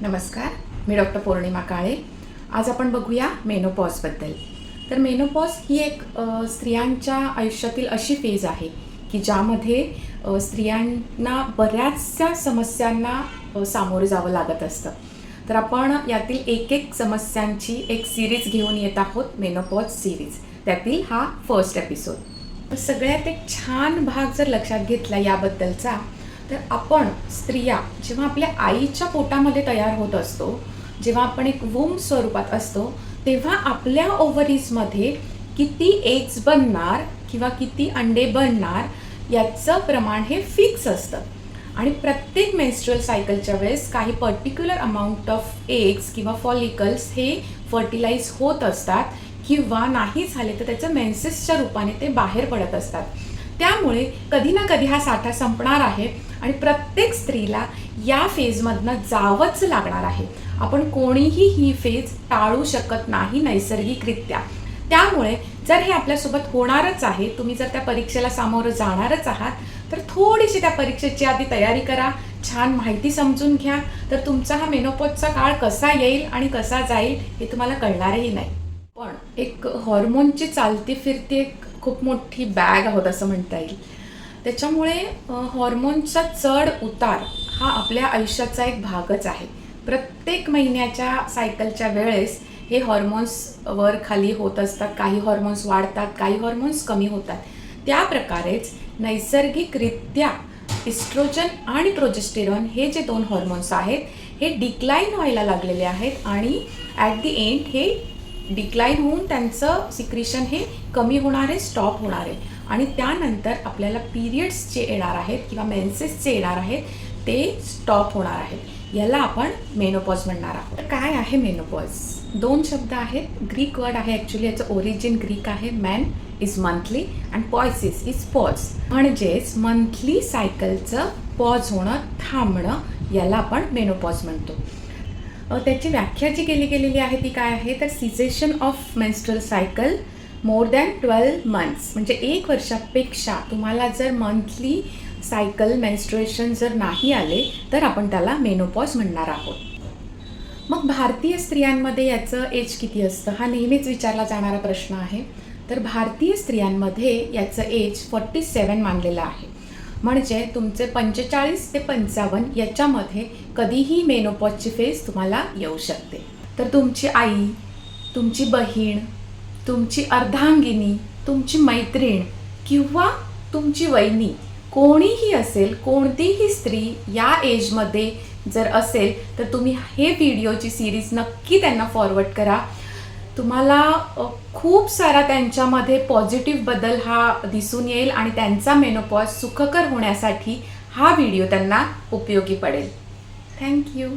नमस्कार मी डॉक्टर पौर्णिमा काळे. आज आपण बघूया मेनोपॉजबद्दल तर मेनोपॉज ही एक स्त्रियांच्या आयुष्यातील अशी फेज आहे की ज्यामध्ये स्त्रियांना बऱ्याचशा समस्यांना सामोरे जावं लागत असतं. तर आपण यातील एक एक समस्यांची एक सिरीज घेऊन येत आहोत मेनोपॉज सिरीज त्यातील हा फर्स्ट एपिसोड सगळ्यात एक छान भाग जर लक्षात घेतला याबद्दलचा तर आपण स्त्रिया जेव्हा आपल्या आईच्या पोटामध्ये तयार होत असतो जेव्हा आपण एक वूम स्वरूपात असतो तेव्हा आपल्या ओव्हरीजमध्ये किती एग्स बनणार किंवा किती अंडे बनणार याचं प्रमाण हे फिक्स असतं. आणि प्रत्येक मेन्स्ट्रुअल सायकलच्या वेळेस काही पर्टिक्युलर अमाऊंट ऑफ एग्स किंवा फॉलिकल्स हे फर्टिलाइज होत असतात किंवा नाही झाले तर त्याचं मेन्सेसच्या रूपाने ते बाहेर पडत असतात. त्यामुळे कधी ना कधी हा साठा संपणार आहे आणि प्रत्येक स्त्रीला या फेजमधनं जावंच लागणार आहे. आपण कोणीही ही फेज टाळू शकत नाही नैसर्गिकरित्या. त्यामुळे जर हे आपल्यासोबत होणारच आहे तुम्ही जर त्या परीक्षेला सामोरं जाणारच आहात तर थोडीशी त्या परीक्षेची आधी तयारी करा छान माहिती समजून घ्या तर तुमचा हा मेनोपॉजचा काळ कसा येईल आणि कसा जाईल हे तुम्हाला कळणारही नाही. पण एक हॉर्मोनची चालती फिरती एक खूप मोठी बॅग आहोत असं म्हणता येईल. त्याच्यामुळे हॉर्मोनचा चढ उतार हा आपल्या आयुष्याचा एक भागच आहे. प्रत्येक महिन्याच्या सायकलच्या वेळेस हे हॉर्मोन्स वर खाली होत असतात काही हॉर्मोन्स वाढतात काही हॉर्मोन्स कमी होतात. त्या प्रकारेच नैसर्गिकरित्या इस्ट्रोजन आणि प्रोजेस्टेरॉन हे जे दोन हॉर्मोन्स आहेत हे डिक्लाईन व्हायला लागलेले आहेत आणि ॲट दी एंड हे डिक्लाईन होऊन त्यांचं सिक्रिशन हे कमी होणार आहे स्टॉप होणार आहे. आणि त्यानंतर आपल्याला पिरियड्स जे येणार आहेत किंवा मेन्सेस जे येणार आहेत ते स्टॉप होणार आहेत. याला आपण मेनोपॉज म्हणणार आहोत. तर काय आहे मेनोपॉज दोन शब्द आहेत. ग्रीक वर्ड आहे ॲक्च्युली याचं ओरिजिन ग्रीक आहे. Men is monthly and pausis is pause म्हणजेच मंथली सायकलचं पॉज होणं थांबणं याला आपण मेनोपॉज म्हणतो. त्याची व्याख्या जी केली गेलेली आहे ती काय आहे? तर cessation of menstrual cycle more than twelve months म्हणजे एक वर्षापेक्षा तुम्हाला जर मंथली सायकल मेन्स्ट्रुएशन जर नाही आले तर आपण त्याला मेनोपॉज म्हणणार आहोत. मग भारतीय स्त्रियांमध्ये याचं एज किती असतं? हा नेहमीच विचारला जाणारा प्रश्न आहे. तर भारतीय स्त्रियांमध्ये याचं एज फॉर्टी सेवन मानलेलं आहे. म्हणजे तुमचे पंचेचाळीस ते पंचावन्न याच्यामध्ये कधीही मेनोपॉजची फेज तुम्हाला येऊ शकते. तर तुमची आई तुमची बहीण तुमची अर्धांगिनी तुमची मैत्रीण किंवा तुमची वहिनी कोणीही असेल कोणतीही स्त्री या एजमध्ये जर असेल तर तुम्ही हे व्हिडिओची सिरीज नक्की त्यांना फॉरवर्ड करा. तुम्हाला खूप सारा त्यांच्यामध्ये पॉझिटिव्ह बदल हा दिसून येईल आणि त्यांचा मेनोपॉज सुखकर होण्यासाठी हा व्हिडिओ त्यांना उपयोगी पडेल. थँक्यू